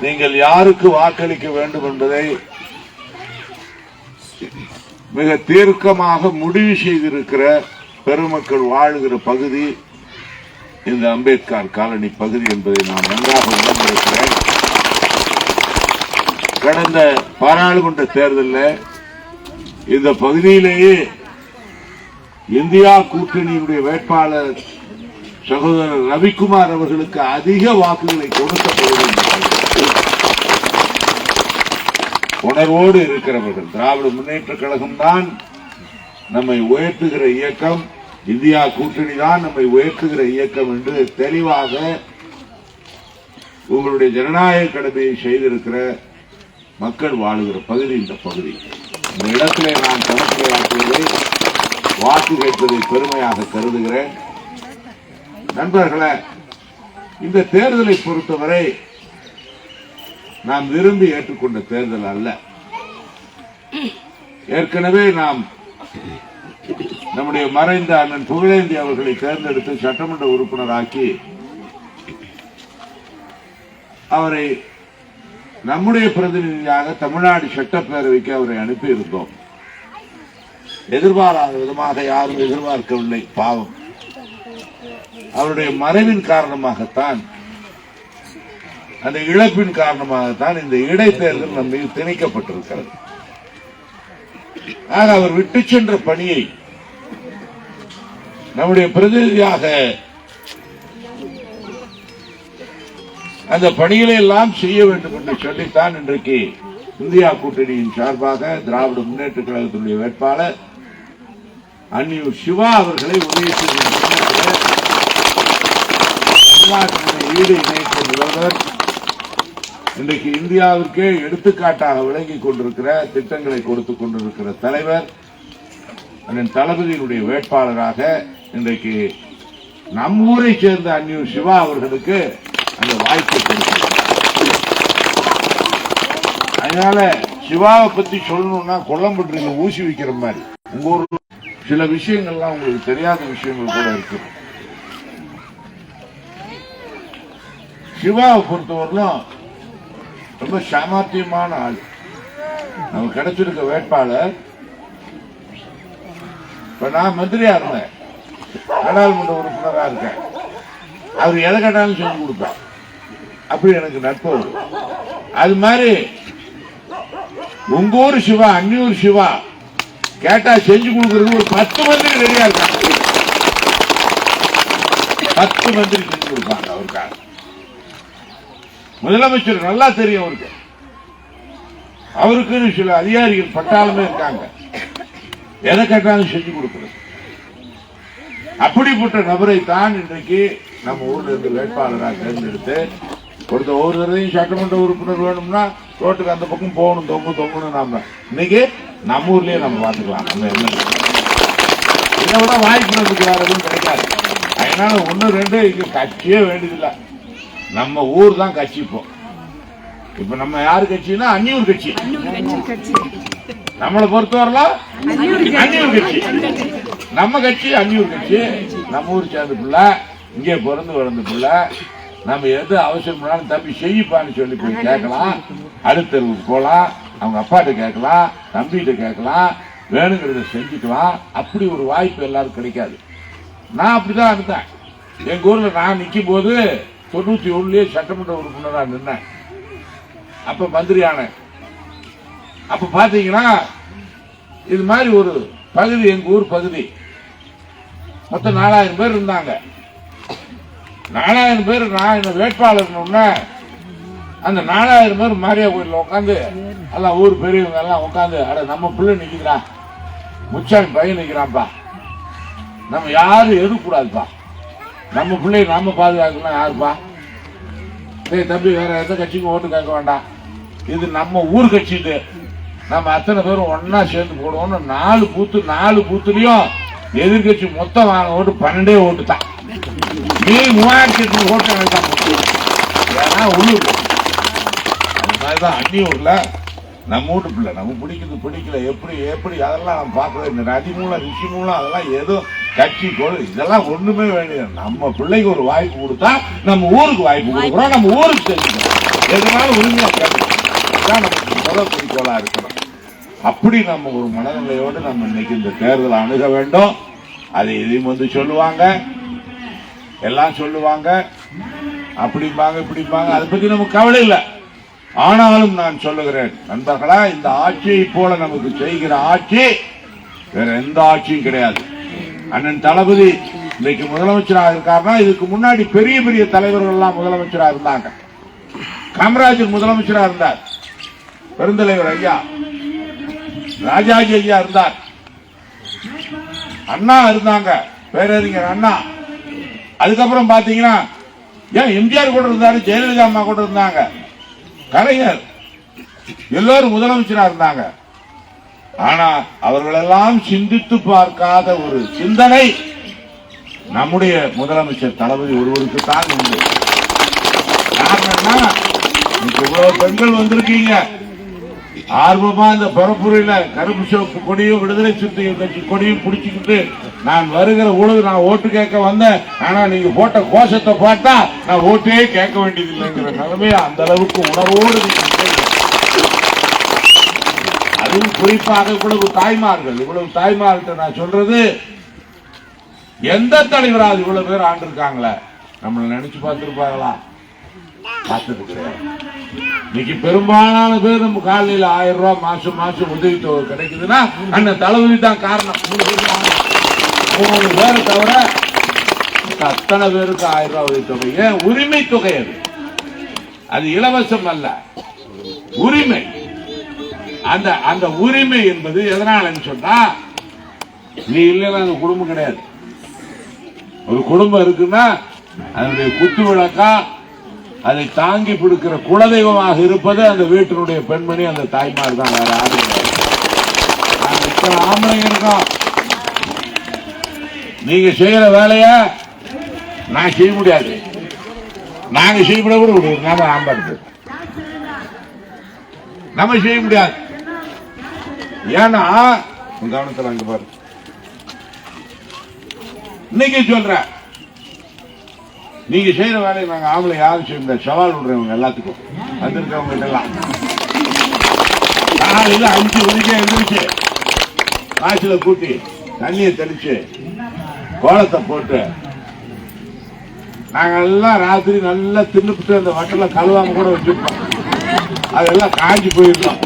நீங்கள் யாருக்கு வாக்களிக்க வேண்டும் என்பதை மிக தீர்க்கமாக முடிவு செய்திருக்கிற பெருமக்கள் வாழ்கிற பகுதி இந்த அம்பேத்கர் காலனி பகுதி என்பதை நான் நன்றாக உணர்ந்திருக்கிறேன். கடந்த பாராளுமன்ற தேர்தலில் இந்த பகுதியிலேயே இந்தியா கூட்டணியுடைய வேட்பாளர் சகோதரர் ரவிக்குமார் அவர்களுக்கு அதிக வாக்குகளை கொடுக்கப்படுகிறது வேண்டும் உணர்வோடு இருக்கிறவர்கள். திராவிட முன்னேற்ற கழகம் தான் நம்மை உயர்த்துகிற இயக்கம். இந்தியா கூட்டணி தான் நம்மை உயர்த்துகிற இயக்கம் என்று தெளிவாக உங்களுடைய ஜனநாயக கடமையை செய்திருக்கிற மக்கள் வாழுகிற பகுதி இந்த பகுதி. இந்த இடத்திலே நான் கலந்துரையாற்றுவதை வாக்கு கேட்பதை பெருமையாக கருதுகிறேன். நண்பர்களே இந்த தேர்தலை பொறுத்தவரை நாம் விரும்பி ஏற்றுக்கொண்ட தேர்தல் அல்ல. ஏற்கனவே நாம் நம்முடைய மறைந்த அண்ணன் புகழேந்தி அவர்களை தேர்ந்தெடுத்து சட்டமன்ற உறுப்பினராக்கி அவரை நம்முடைய பிரதிநிதியாக தமிழ்நாடு சட்டப்பேரவைக்கு அவரை அனுப்பியிருந்தோம். எதிர்பாராத விதமாக யாரும் எதிர்பார்க்கவில்லை பாவம். அவருடைய மறைவின் காரணமாகத்தான் அந்த இழப்பின் காரணமாகத்தான் இந்த இடைத்தேர்தல் நம் மீது திணிக்கப்பட்டிருக்கிறது. ஆக அவர் விட்டு சென்ற பணியை நம்முடைய பிரதிநிதியாக அந்த பணிகளை எல்லாம் செய்ய வேண்டும் என்று சொல்லித்தான் இன்றைக்கு இந்தியா கூட்டணியின் சார்பாக திராவிட முன்னேற்ற கழகத்தினுடைய வேட்பாளர் அன்னியூர் சிவா அவர்களை உதவி செய்யும் ஈடு இணைத்த முதல்வர் இன்றைக்கு இந்தியாவிற்கே எடுத்துக்காட்டாக விளங்கிக் கொண்டிருக்கிற திட்டங்களை கொடுத்துக் கொண்டிருக்கிற தலைவர் அதன் தளபதியினுடைய வேட்பாளராக இன்றைக்கு நம் ஊரை சேர்ந்த அந்நியூர் சிவா அவர்களுக்கு அந்த வாய்ப்பு கொடுக்கிறார் அதனால சிவாவை பத்தி சொல்லணும்னா கொல்லம்பட்டுறீங்க ஊசி வைக்கிற மாதிரி. உங்க ஊர்ல சில விஷயங்கள்லாம் உங்களுக்கு தெரியாத விஷயங்கள் கூட இருக்கு. சிவாவை பொறுத்தவரையிலும் ரொம்ப சாமர்த்தியமான ஆள். நமக்கு கிடைச்சிருக்க வேட்பாளர். இப்ப நான் மந்திரியா இருந்தேன். நாடாளுமன்ற உறுப்பினராக இருக்கேன். அவர் எதை கேட்டாலும் செஞ்சு கொடுப்பார். அப்படி எனக்கு நட்பு அது மாதிரி உங்க ஊர் சிவா அந்நியூர் சிவா கேட்டா செஞ்சு கொடுக்கறது ஒரு பத்து மந்திரி ரெடியா இருக்காங்க. பத்து மந்திரி செஞ்சு கொடுப்பாங்க அவருக்காக. முதலமைச்சர் நல்லா தெரியும் அவருக்கு. அவருக்குன்னு சில அதிகாரிகள் பட்டாளமே இருக்காங்க. எதை கேட்டாலும் செஞ்சு கொடுக்கிறது அப்படிப்பட்ட நபரை தான் இன்றைக்கு நம்ம ஊர்ல இருந்து வேட்பாளராக தேர்ந்தெடுத்து ஒருத்த ஒரு தடவையும் சட்டமன்ற உறுப்பினர் வேணும்னா ரோட்டுக்கு அந்த பக்கம் போகணும் தொங்கும் தொங்கணும் நாம. இன்னைக்கு நம்ம ஊர்லயே நம்ம பார்த்துக்கலாம். நம்ம என்ன? இதை விட வாய்ப்பு நமக்கு வேற எதுவும் கிடைக்காது. அதனால ஒண்ணு ரெண்டு இங்க கட்சியே வேண்டியதில்லை. நம்ம ஊர் தான் கட்சி இப்போ. இப்ப நம்ம யாரு கட்சின்னா அந்நியூர் கட்சி. நம்மளை பொறுத்தவரைலாம் அந்நியூர் கட்சி. நம்ம கட்சி அந்நியூர் கட்சி. நம்ம ஊர் சேர்ந்த பிள்ளை இங்கே பிறந்து வளர்ந்த பிள்ளை. நம்ம எது அவசரம்னாலும் தம்பி செய்யப்பான்னு சொல்லி போய் கேட்கலாம். அடுத்தருக்கு போகலாம். அவங்க அப்பாட்ட கேட்கலாம். தம்பிகிட்ட கேட்கலாம். வேணுங்கிறத செஞ்சுக்கலாம். அப்படி ஒரு வாய்ப்பு எல்லாரும் கிடைக்காது. நான் அப்படிதான் இருந்தேன். எங்க ஊர்ல நான் நிற்கும் போது தொண்ணூற்றி ஒன்றுலேயே சட்டமன்ற உறுப்பினராக நின்னேன் அப்போ மந்திரி அப்போ பார்த்தீங்கன்னா இது மாதிரி ஒரு பகுதி எங்கள் ஊர் பகுதி. மொத்தம் நாலாயிரம் பேர் இருந்தாங்க. நாலாயிரம் பேர் நான் இந்த வேட்பாளர் அந்த நாலாயிரம் பேர் மாரியா கோயிலில் உட்காந்து எல்லாம் ஊர் பெரியவங்க எல்லாம் உட்காந்து அட நம்ம பிள்ளை நிற்கிறான் முச்சாமி பையன் நிற்கிறான்ப்பா நம்ம யாரும் எதிர்க்கூடாதுப்பா நம்ம பிள்ளைய நாம பாதுகாக்கலாம் யாருப்பா? சரி தம்பி வேற எந்த கட்சிக்கும் ஓட்டு கேட்க வேண்டாம். இது நம்ம ஊர் கட்சி இது நம்ம அத்தனை பேரும் ஒன்னா சேர்ந்து போடுவோம்னு நாலு பூத்து நாலு பூத்துலயும் எதிர்கட்சி மொத்தம் வாங்க ஓட்டு பன்னெண்டே ஓட்டு தான். நீ மூவாயிரத்தி எட்டு ஓட்டு எனக்கு தான். ஏன்னா உள்ளூர். அது மாதிரிதான் அன்னியூர்ல நம்ம வீட்டு பிள்ளை நம்ம பிடிக்குது பிடிக்கல எப்படி எப்படி அதெல்லாம் நம்ம பார்க்கறது இந்த நதி மூலம் ரிஷி மூலம் அதெல்லாம் எதுவும் கட்சி கொடு இதெல்லாம் ஒண்ணுமே வேண்டியது நம்ம பிள்ளைக்கு ஒரு வாய்ப்பு கொடுத்தா நம்ம ஊருக்கு வாய்ப்பு கொடுக்குறோம் நம்ம ஊருக்கு தெரிஞ்சுக்கணும் எதனாலும் உரிமையா கேட்கணும் நமக்கு முதல் குறிக்கோளா இருக்கணும். அப்படி நம்ம ஒரு மனநிலையோடு நம்ம இன்னைக்கு இந்த தேர்தலை அணுக வேண்டும். அதை இதையும் வந்து சொல்லுவாங்க. எல்லாம் சொல்லுவாங்க. அப்படிம்பாங்க இப்படிம்பாங்க. அதை பத்தி நமக்கு கவலை இல்லை. ஆனாலும் நான் சொல்லுகிறேன் நண்பர்களா இந்த ஆட்சியை போல நமக்கு செய்கிற ஆட்சி வேற எந்த ஆட்சியும் கிடையாது. அண்ணன் தளபதி இன்னைக்கு முதலமைச்சராக இருக்காருன்னா இதுக்கு முன்னாடி பெரிய பெரிய தலைவர்கள் எல்லாம் முதலமைச்சராக இருந்தாங்க. காமராஜர் முதலமைச்சராக இருந்தார். பெருந்தலைவர் ஐயா ராஜாஜி ஐயா இருந்தார். அண்ணா இருந்தாங்க பேரறிஞர் அண்ணா. அதுக்கப்புறம் பாத்தீங்கன்னா ஏன் எம்ஜிஆர் கூட இருந்தாரு ஜெயலலிதா அம்மா கூட இருந்தாங்க. கலைஞர். எல்லோரும் முதலமைச்சரா இருந்தாங்க. ஆனா அவர்களெல்லாம் சிந்தித்து பார்க்காத ஒரு சிந்தனை நம்முடைய முதலமைச்சர் தளபதி ஒருவருக்கு தான் உண்டு காரணம்னா இவ்வளவு பெண்கள் வந்திருக்கீங்க. ஆர்வமா இந்த பரப்புரையில கருப்பு சிவப்பு கொடியும் விடுதலை சிறுத்தைகள் கட்சி கொடியும் பிடிச்சுக்கிட்டு நான் வருகிற பொழுது நான் ஓட்டு கேட்க வந்தேன். ஆனா நீங்க போட்ட கோஷத்தை பார்த்தா நான் ஓட்டே கேட்க வேண்டியது இல்லைங்கிற நிலைமையை அந்த அளவுக்கு உணர்வோடு அதுவும் குறிப்பாக இவ்வளவு தாய்மார்கள் இவ்வளவு தாய்மார்கிட்ட நான் சொல்றது எந்த தலைவராது இவ்வளவு பேர் ஆண்டிருக்காங்களே நம்மள நினைச்சு பார்த்திருப்பாங்களா? பார்த்தது கிடையாது. இன்னைக்கு பெரும்பாலான பேர் நம்ம காலையில் ஆயிரம் ரூபாய் மாசம் மாசம் உதவித்தொகை கிடைக்குதுன்னா அண்ணன் தளபதி தான் காரணம். மூணு பேர் தவிர அத்தனை பேருக்கு ஆயிரம் ரூபாய் உதவித்தொகை ஏன்? உரிமை தொகை அது. அது இலவசம் அல்ல. உரிமை. அந்த அந்த உரிமை என்பது எதனாலன்னு சொன்னா நீ இல்லைன்னா அந்த குடும்பம் கிடையாது. ஒரு குடும்பம் இருக்குன்னா அதனுடைய குத்து விளக்கா அதை தாங்கி பிடிக்கிற குலதெய்வமாக இருப்பது அந்த வீட்டினுடைய பெண்மணி அந்த தாய்மார் தான் வேற யாரும் ஆம்பளை நாங்க இருக்கோம். நீங்க செய்யற வேலைய நான் செய்ய முடியாது. நாங்க செய்ய கூட விடுவோம் நாம ஆம்பாடு நம்ம செய்ய முடியாது. ஏன்னா கவனத்தில் அங்க பாரு. இன்னைக்கு சொல்ற. நீங்க செய்யற வேலையை நாங்க ஆம்பளை யாரும் செய்ய முடியாது. சவால் விடுறவங்க எல்லாத்துக்கும். வந்திருக்கவங்க எல்லாம். காலையில் அஞ்சு மணிக்கே எழுந்திரிச்சு காய்ச்சல கூட்டி தண்ணியை தெளிச்சு கோலத்தை போட்டு. நாங்க எல்லாம் ராத்திரி நல்லா தின்னுபிட்டு அந்த வட்டல கழுவாம கூட வச்சிருக்கோம் அதெல்லாம் காஞ்சி போயிருந்தோம்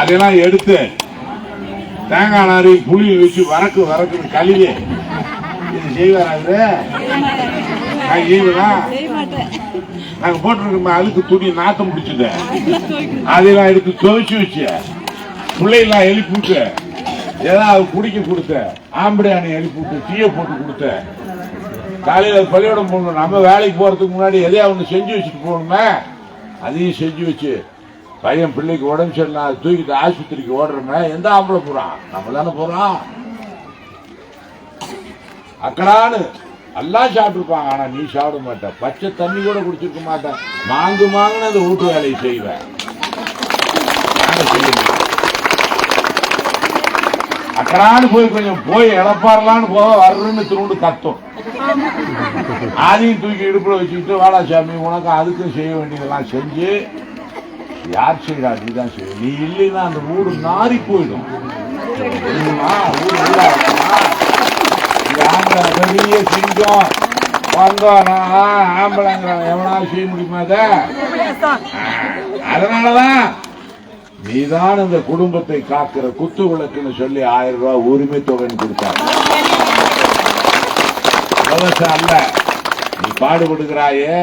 அதெல்லாம் எடுத்து தேங்காய் நாரி புளி வச்சு வரக்கு வரக்குன்னு கழுவி. இது செய்வார் நான் செய்வேனா? நாங்க போட்டிருக்கோம் அழுக்கு துணி நாத்தம் பிடிச்சது அதெல்லாம் எடுத்து துவைச்சு வச்சு பிள்ளைலாம் எழுப்பி விட்டு ஏதாவது குடிக்க கொடுத்த ஆம்படை அணை எழுப்பி விட்டு டீயை போட்டு கொடுத்த. காலையில் பள்ளியோடம் போகணும். நம்ம வேலைக்கு போகிறதுக்கு முன்னாடி எதையா ஒன்று செஞ்சு வச்சுட்டு போகணுமே? அதையும் செஞ்சு வச்சு பையன் பிள்ளைக்கு உடம்பு சரியில்லை அதை தூக்கிட்டு ஆஸ்பத்திரிக்கு ஓடுறோமே? எந்த ஆம்பளை போகிறான் நம்ம தானே போகிறான் அக்கடான்னு எல்லாம் சாப்பிட்டுருப்பாங்க ஆனால் நீ சாப்பிட மாட்டேன் பச்சை தண்ணி கூட குடிச்சிருக்க மாட்டேன் மாங்கு மாங்குன்னு அந்த வீட்டு வேலையை செய்வேன். செய்ய அக்கடான்னு போய் கொஞ்சம் போய் இழப்பாரலான்னு போக வர்றன்னு திருண்டு கத்தும். அதையும் தூக்கி இடுப்புல வச்சுக்கிட்டு வாடா சாமி உனக்கு அதுக்கும் செய்ய வேண்டியதெல்லாம் செஞ்சு யார் செய்யறா நீ தான் செய்ய நீ இல்லைன்னா அந்த வீடு நாரி போயிடும். பெரிய சிங்கம். வந்தோம் நான் ஆம்பளைங்கிறவன் எவனாலும் செய்ய முடியுமா அதை? அதனாலதான் நீதான் இந்த குடும்பத்தை காக்கிற குத்து விளக்குன்னு சொல்லி ஆயிரம் ரூபாய் உரிமை தொகைன்னு கொடுத்தாங்க. அல்ல. நீ பாடுபடுகிறாயே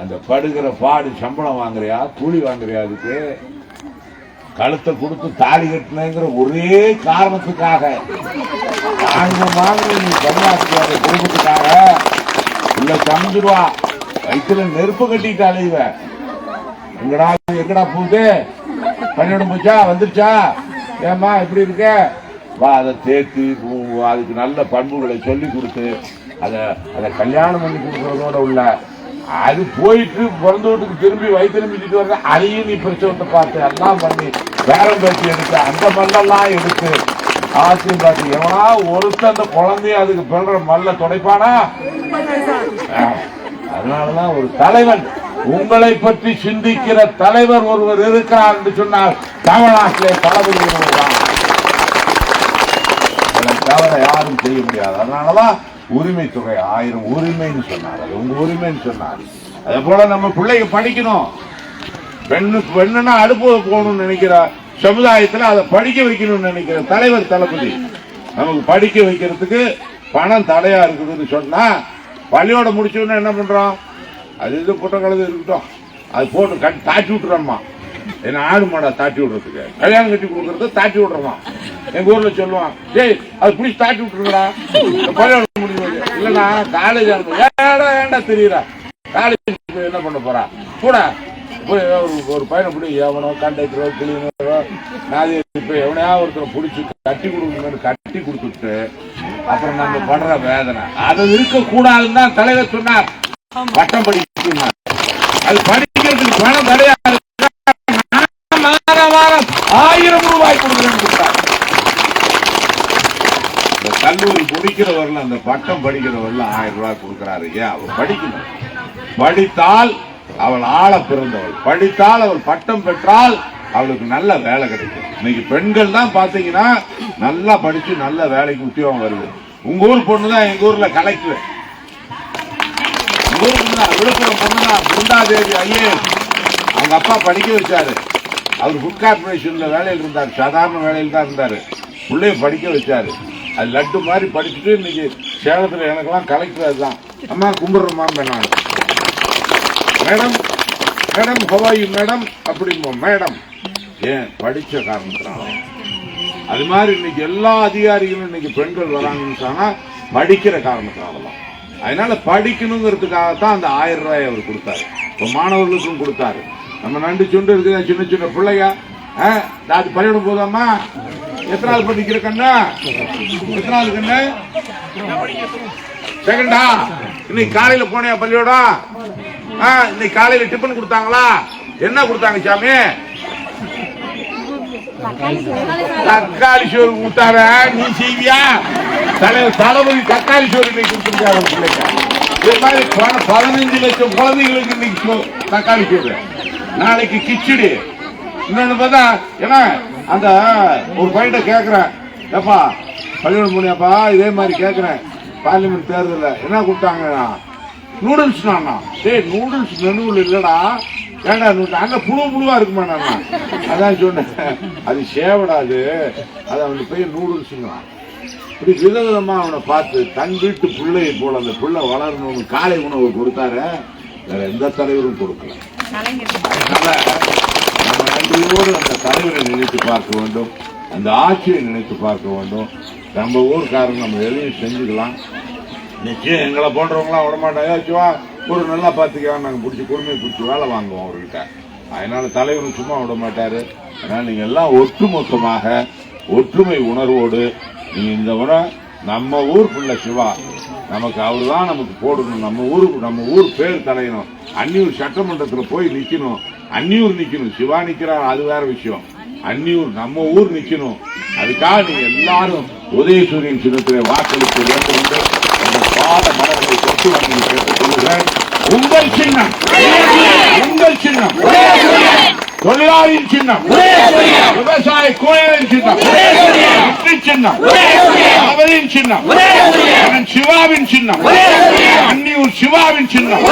அந்த படுகிற பாடு சம்பளம் வாங்குறியா? கூலி வாங்குறியா அதுக்கு? கழுத்தை கொடுத்து தாலி கட்டினங்கிற ஒரே காரணத்துக்காக. நாங்க வாங்க நீ பணியாற்றுற குடும்பத்துக்காக. உள்ள சமைஞ்சிருவா வயிற்றுல நெருப்பு கட்டிட்டு அலைவ எங்கடா எங்கடா போகுது? பணியிடம் போச்சா வந்துருச்சா? ஏம்மா எப்படி இருக்க? வா அதை உ- அதுக்கு நல்ல பண்புகளை சொல்லி கொடுத்து அதை அதை கல்யாணம் பண்ணி கொடுக்கறதோட உள்ள அது போயிட்டு பிறந்த வீட்டுக்கு திரும்பி மிச்சிட்டு வர்ற அதையும் நீ பிரச்சனை பார்த்து எல்லாம் பண்ணி பேரம் பேச்சு எடுத்து அந்த மல்லெல்லாம் எடுத்து ஆசையும் பார்த்து எவனா ஒருத்தன் அந்த குழந்தைய அதுக்கு பிறந்த மல்ல துடைப்பானா? அதனாலதான் ஒரு தலைவன். உங்களை பற்றி சிந்திக்கிற தலைவர் ஒருவர் இருக்கிறார் என்று சொன்னால் தமிழ்நாட்டிலே தளபதி தவிர யாரும் செய்ய முடியாது. அதனாலதான் உரிமை தொகை ஆயிரம் உரிமைன்னு சொன்னார். அது உங்க உரிமைன்னு சொன்னார். அதே போல நம்ம பிள்ளைங்க படிக்கணும். பெண்ணு பெண்ணுன்னா அடுப்பு போகணும்னு நினைக்கிற சமுதாயத்தில் அதை படிக்க வைக்கணும்னு நினைக்கிற தலைவர் தளபதி. நமக்கு படிக்க வைக்கிறதுக்கு பணம் தடையா இருக்குதுன்னு சொன்னா பள்ளியோட முடிச்சோன்னா என்ன பண்றோம்? அது இது புட்ட கலந்து இருக்கட்டும். அது போட்டு கட்டி தாட்டி விட்டுறோம்மா. என்ன ஆடு மாடா தாட்டி விடுறதுக்கு. கல்யாணம் கட்டி கொடுக்கறத தாட்டி விடுறோமா எங்க ஊர்ல சொல்லுவான் டேய் அது பிடிச்சி தாட்டி விட்டுருக்கடா கல்யாணம் முடிஞ்சு இல்லடா காலேஜ் ஏடா ஏண்டா தெரியுறா? காலேஜ் என்ன பண்ண போறா? கூட போய் ஒரு- பையனை பிடி எவனோ கண்டக்டரோ கிளீனரோ நாதி இப்போ எவனையா ஒருத்தரை பிடிச்சி கட்டி கொடுக்கணும்னு கட்டி கொடுத்துட்டு அப்புறம் நம்ம படுற வேதனை. அது இருக்கக்கூடாதுன்னு தான் தலைவர் சொன்னார். பட்டம் படிக்கணும் அது படிக்கிறதுக்கு பணம் தடையா வாரம் வாரம் ஆயிரம் ரூபாய் கொடுக்குறேன் இந்த கல்லூரி முடிக்கிறவர்கள் அந்த பட்டம் படிக்கிறவர்கள் ஆயிரம் ரூபாய் கொடுக்கிறாரு. ஏன்? அவர் படிக்கணும். படித்தால் அவள் ஆள பிறந்தவள். படித்தால் அவள் பட்டம் பெற்றால் அவளுக்கு நல்ல வேலை கிடைக்கும். இன்னைக்கு பெண்கள் தான் பாத்தீங்கன்னா நல்லா படிச்சு நல்ல வேலைக்கு உத்தியோகம் வருது. உங்க ஊர் பொண்ணு தான் எங்க ஊர்ல கலெக்டர். உங்க விழுப்புரம் பொண்ணு பிருந்தாதேவி அவங்க அப்பா படிக்க வச்சாரு. அவர் ஃபுட் கார்பரேஷனில் வேலையில் இருந்தார். சாதாரண வேலையில் தான் இருந்தார். பிள்ளைய படிக்க வச்சாரு. அது லட்டு மாதிரி படிச்சுட்டு இன்னைக்கு சேலத்தில் எனக்கெல்லாம் கலெக்டர் அதுதான். அம்மா கும்பிட்றமான்னு நான். Madam madam how are you madam? அப்படிம்போம் madam ஏன் படித்த காரணத்தினால. அது மாதிரி இன்னைக்கு எல்லா அதிகாரிகளும் இன்னைக்கு பெண்கள் வராங்கன்னு சொன்னால் படிக்கிற காரணத்தினால தான் அதனால படிக்கணுங்கிறதுக்காக தான் அந்த ஆயிரம் ரூபாய் அவர் கொடுத்தாரு. இப்போ மாணவர்களுக்கும் கொடுத்தாரு. நம்ம நண்டு சுண்டு இருக்குது சின்ன சின்ன பிள்ளைங்க ஆ, அது பள்ளியிடம் போதாமா? எத்தனாவது படிக்கிற கண்ணா? எத்தனாவது கண்ணு? செகண்டா இன்னைக்கு காலையில போனியா பள்ளியோட ஆ, இன்னைக்கு காலையில டிஃபன் கொடுத்தாங்களா? என்ன கொடுத்தாங்க சாமி? தக்காளி சோறு. கொடுத்தார நீ செய்வியா? தலைவர் தளபதி தக்காளி சோறு இன்னைக்கு கொடுத்துருக்காரு பிள்ளைங்க இது மாதிரி பதினஞ்சு லட்சம் குழந்தைகளுக்கு இன்னைக்கு தக்காளி சோறு. நாளைக்கு கிச்சடி. இன்னொன்னு பார்த்தா ஏன்னா அந்த ஒரு பையன்கிட்ட கேட்குறேன் ஏப்பா பள்ளிக்கூடம் போனியாப்பா இதே மாதிரி கேட்குறேன் பார்லிமெண்ட் தேர்தலில். என்ன கொடுத்தாங்க நூடுல்ஸ் நானா டேய் நூடுல்ஸ் மெனுவில் இல்லைடா. ஏண்டா நூடுல்ஸ் அங்க புழு புழுவா இருக்குமா நான் அதான் சொன்னேன். அது சேவடாது அதை. அவனுக்கு போய் நூடுல்ஸ்ங்கிறான் இப்படி விதவிதமா அவனை பார்த்து தன் வீட்டு பிள்ளையை போல அந்த பிள்ளை வளரணும்னு காலை உணவு கொடுத்தாரு. வேற எந்த தலைவரும் கொடுக்கல. அதனால நம்ம நன்றியோடு அந்த தலைவரை நினைத்து பார்க்க வேண்டும். அந்த ஆட்சியை நினைத்து பார்க்க வேண்டும். நம்ம ஊருக்காரங்க நம்ம எதையும் செஞ்சுக்கலாம். நிச்சயம் எங்களை போன்றவங்களாம் விட மாட்டாங்க சும்மா ஒரு நல்லா பார்த்துக்கலாம் நாங்கள் பிடிச்சி குடுமையை பிடிச்சி வேலை வாங்குவோம் அவர்கிட்ட. அதனால தலைவரும் சும்மா விட மாட்டார். அதனால நீங்கள் எல்லாம் ஒட்டுமொத்தமாக ஒற்றுமை உணர்வோடு நீங்கள் இந்த முறை நம்ம ஊர் பிள்ளை சிவா நமக்கு அவர் தான் நமக்கு போடணும். நம்ம ஊர் நம்ம ஊர் பேர் தலையணும். அந்நியூர் சட்டமன்றத்தில் போய் நிற்கணும் அந்நியூர் நிற்கணும் சிவா நிற்கிறார் அது வேற விஷயம். அந்நியூர் நம்ம ஊர் நிற்கணும் அதுக்காக நீங்க எல்லாரும் உதயசூரியன் சின்னத்திலே வாக்களிக்க வேண்டும் என்று அந்த பாத மலர்களை தொட்டு வாங்கி கேட்டுக் உங்கள் சின்னம். உங்கள் சின்னம். தொழிலாளியின் சின்னம். விவசாய கூலிகளின் சின்னம். வெற்றி சின்னம். அவரின் சின்னம். சிவாவின் சின்னம். அன்னியூர் சிவாவின் சின்னம்.